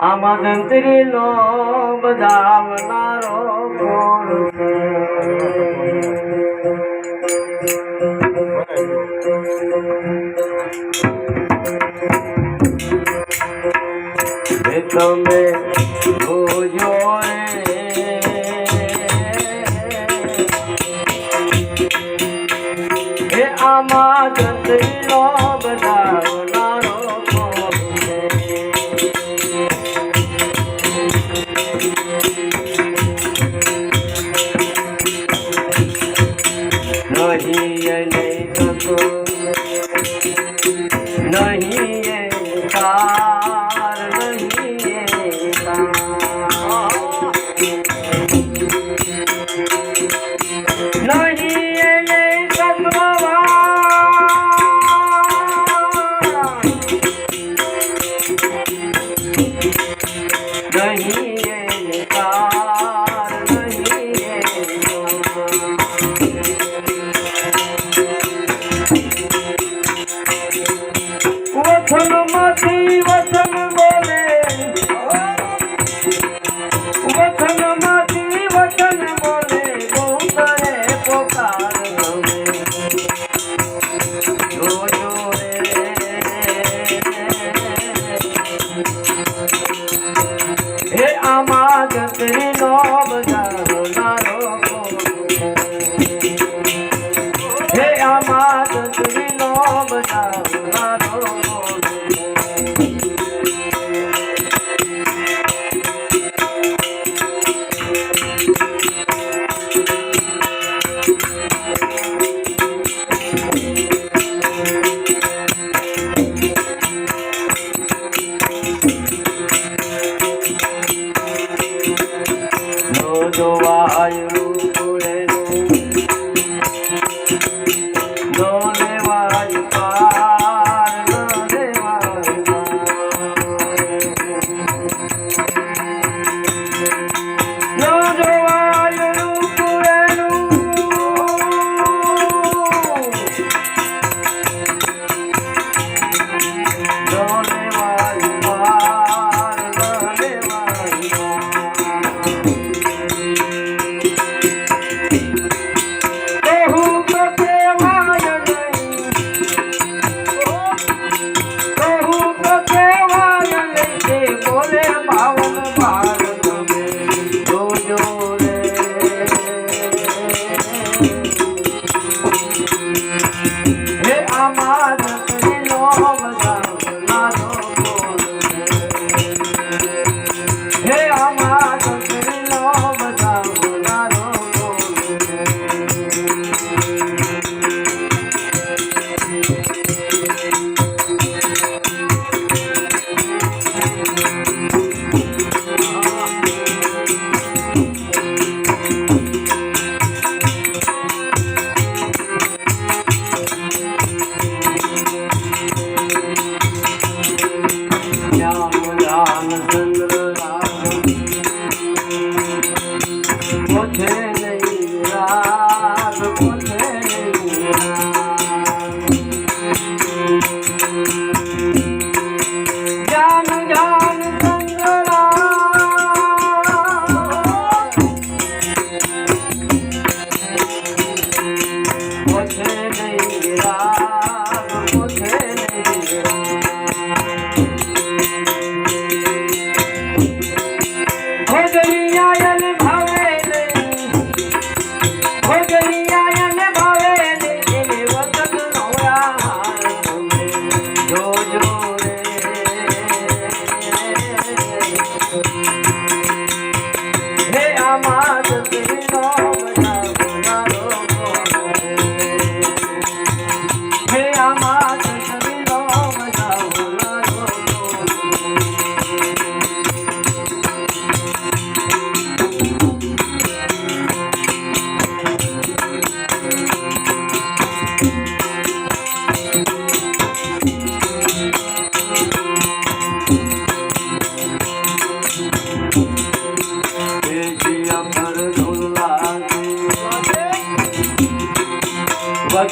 આમંત્રી નો બધાવનારો કોણ છે? તમે આમાં જંત્રી નો બધા கணி આમાં જતરી નો બજારો નારો હે આમાં જતરી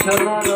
什么？